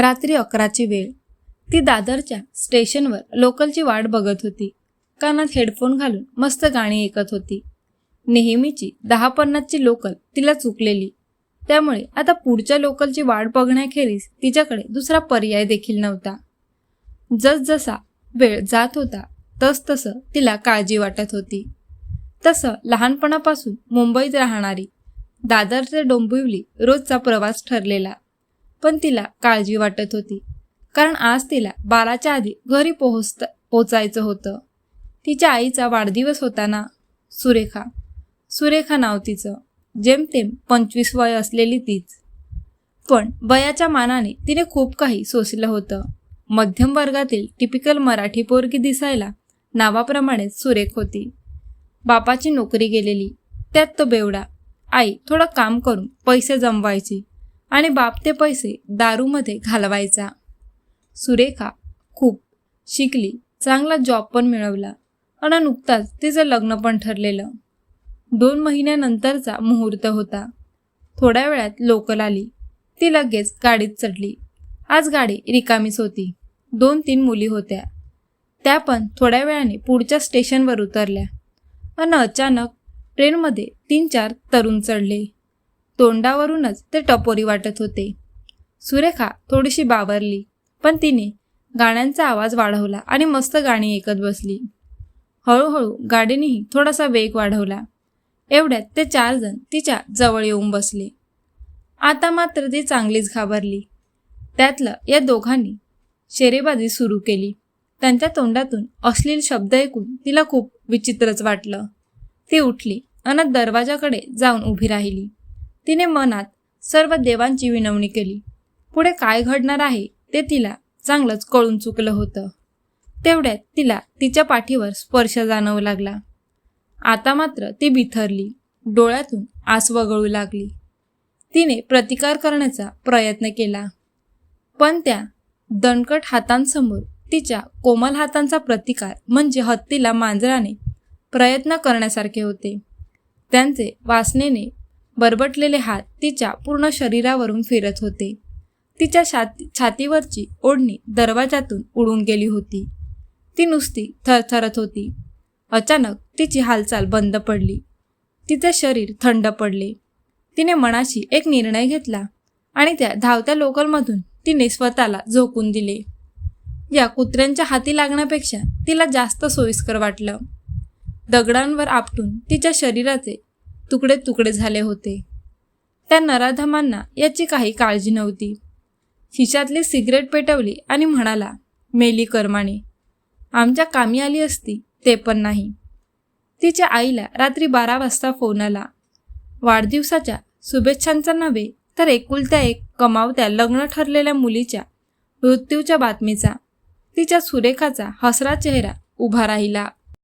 रात्री अकराची वेळ. ती दादरच्या स्टेशनवर लोकलची वाट बघत होती. कानात हेडफोन घालून मस्त गाणी ऐकत होती. नेहमीची दहा पन्नासची लोकल तिला चुकलेली. त्यामुळे आता पुढच्या लोकलची वाट बघण्याखेरीज तिच्याकडे दुसरा पर्याय देखील नव्हता. जसजसा वेळ जात होता तसतसं तिला काळजी वाटत होती. तसं लहानपणापासून मुंबईत राहणारी दादर ते डोंबिवली रोजचा प्रवास ठरलेला. पण तिला काळजी वाटत होती. कारण आज तिला बाराच्या आधी घरी पोहोचता पोचायचं होतं. तिच्या आईचा वाढदिवस होता ना सुरेखा सुरेखा नाव तिचं जेमतेम पंचवीस वय असलेली तीच. पण वयाच्या मानाने तिने खूप काही सोसलं होतं. मध्यम वर्गातील टिपिकल मराठी पोरगी दिसायला नावाप्रमाणेच सुरेख होती. बापाची नोकरी गेलेली त्यात तो बेवडा आई थोडं काम करून पैसे जमवायची आणि बाप ते पैसे दारूमध्ये घालवायचा. सुरेखा खूप शिकली चांगला जॉब पण मिळवला आणि नुकताच तिचं लग्न पण ठरलेलं. दोन महिन्यानंतरचा मुहूर्त होता. थोड्या वेळात लोकल आली. ती लगेच गाडीत चढली. आज गाडी रिकामीच होती. दोन तीन मुली होत्या. त्या पण थोड्या वेळाने पुढच्या स्टेशनवर उतरल्या आणि अचानक ट्रेनमध्ये तीन चार तरुण चढले. तोंडावरूनच ते टपोरी वाटत होते. सुरेखा थोडीशी बावरली पण तिने गाण्यांचा आवाज वाढवला आणि मस्त गाणी ऐकत बसली. हळूहळू गाडीनेही थोडासा वेग वाढवला. एवढ्यात ते चार जण तिच्या जवळ येऊन बसले. आता मात्र ती चांगलीच घाबरली. त्यातलं या दोघांनी शेरेबाजी सुरू केली. त्यांच्या तोंडातून अश्लील शब्द ऐकून तिला खूप विचित्रच वाटलं. ती उठली आणि दरवाजाकडे जाऊन उभी राहिली. तिने मनात सर्व देवांची विनवणी केली. पुढे काय घडणार आहे ते तिला चांगलंच कळून चुकलं होतं. तेवढ्यात तिला तिच्या पाठीवर स्पर्श जाणवू लागला. आता मात्र ती बिथरली डोळ्यातून आस वगळू लागली. तिने प्रतिकार करण्याचा प्रयत्न केला. पण त्या दणकट हातांसमोर तिच्या कोमल हातांचा प्रतिकार म्हणजे हत्तीला मांजराने प्रयत्न करण्यासारखे होते. त्यांचे वासनेने बरबटलेले हात तिच्या पूर्ण शरीरावरून फिरत होते. तिच्या छाती छातीवरची ओढणी दरवाजातून उडून गेली होती. ती नुसती थरथरत होती. अचानक तिची हालचाल बंद पडली. तिचे शरीर थंड पडले. तिने मनाशी एक निर्णय घेतला आणि त्या धावत्या लोकलमधून तिने स्वतःला झोकून दिले. या कुत्र्यांच्या हाती लागण्यापेक्षा तिला जास्त सोयीस्कर वाटलं. दगडांवर आपटून तिच्या शरीराचे तुकडे तुकडे झाले होते. त्या नराधमांना याची काही काळजी नव्हती. खिशातली सिगरेट पेटवली आणि म्हणाला मेली कर्माने आमच्या कामी आली असती ते पण नाही. तिच्या आईला रात्री बारा वाजता फोन आला. वाढदिवसाच्या शुभेच्छांचा नव्हे तर एकुलत्या एक कमावत्या लग्न ठरलेल्या मुलीच्या मृत्यूच्या बातमीचा तिच्या सुरेखाचा हसरा चेहरा उभा राहिला.